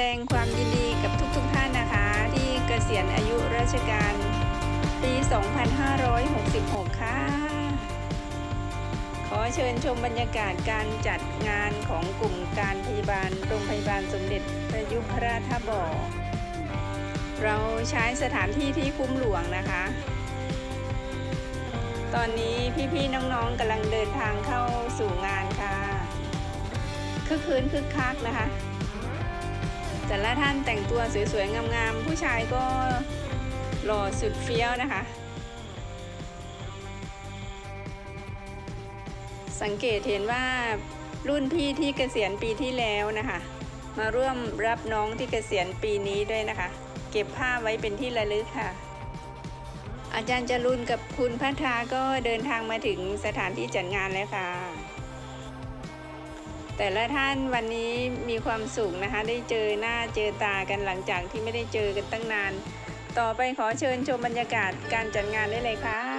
ดงความยินดีกับทุกๆทท่านนะคะ ที่เกษียณอายุราชการปี 2566 ค่ะ ขอเชิญชมบรรยากาศการจัดงานของกลุ่มการพยาบาลโรงพยาบาลสมเด็จพระยุพราชาบ่อ เราใช้สถานที่ที่คุ้มหลวงนะคะ ตอนนี้พี่ๆน้องๆกำลังเดินทางเข้าสู่งานค่ะ คึกคืนคึกคักนะคะ แต่ละท่านแต่งตัวสวยๆ งามๆ ผู้ชายก็หล่อสุดเฟี้ยวนะคะ สังเกตเห็นว่ารุ่นพี่ที่เกษียณปีที่แล้วนะคะ มาร่วมรับน้องที่เกษียณปีนี้ด้วยนะคะ เก็บภาพไว้เป็นที่ระลึกค่ะ อาจารย์จรุนกับคุณพัทราก็เดินทางมาถึงสถานที่จัดงานแล้วค่ะ แต่ละท่านวันนี้มีความสุขนะคะ ได้เจอหน้าเจอตากันหลังจากที่ไม่ได้เจอกันตั้งนาน ต่อไปขอเชิญชมบรรยากาศการจัดงานได้เลยค่ะ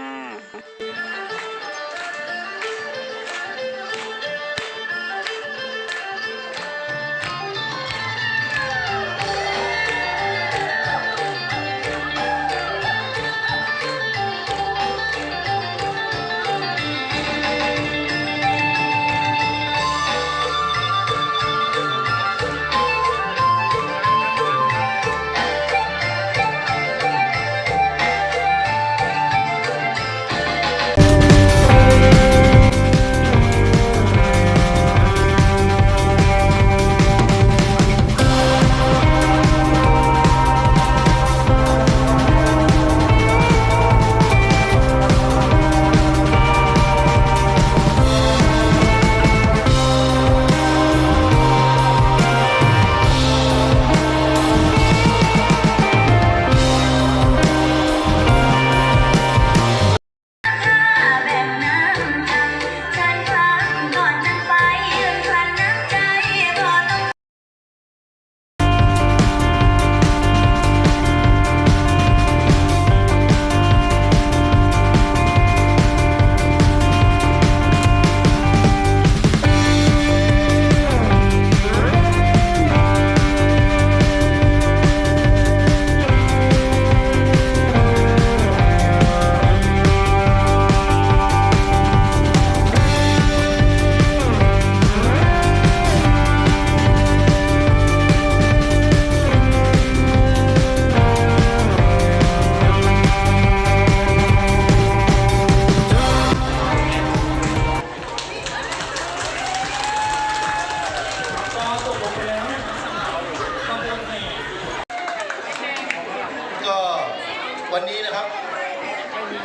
วันนี้นะครับ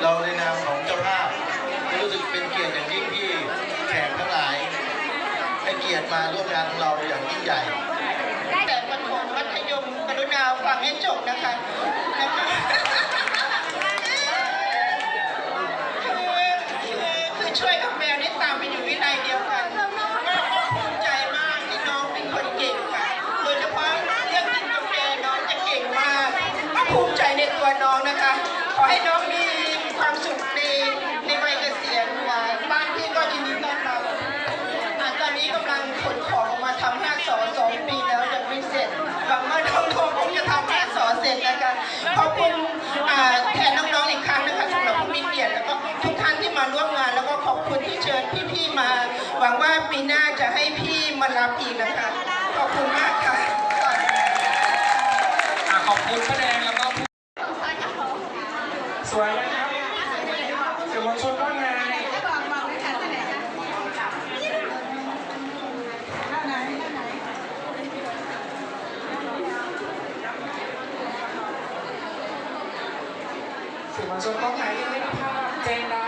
เราในนามของเจ้าภาพรู้สึกเป็นเกียรติอย่างยิ่งที่แขกทั้งหลายให้เกียรติมาร่วมงานของเราอย่างยิ่งใหญ่แต่ประถมมัธยมกรุณาฟังให้จบนะคะคือคือคือช่วยกับแมวนี่ตามไปอยู่วินัยเดียวกัน ขอบคุณแทนน้องๆอีกครั้งนะคะสำหรับผู้มีเกียรติแล้วก็ทุกท่านที่มาร่วมงาน แล้วก็ขอบคุณที่เชิญพี่ๆมา หวังว่าปีหน้าจะให้พี่มารับอีกนะคะ ขอบคุณมากค่ะ อะขอบคุณป้าแดงแล้วก็ผู้สวยเลยครับสื่อมวลชนว่าไง สื่อมวลชนต้องไหนที่ไม่ได้ภาพแจ้งได้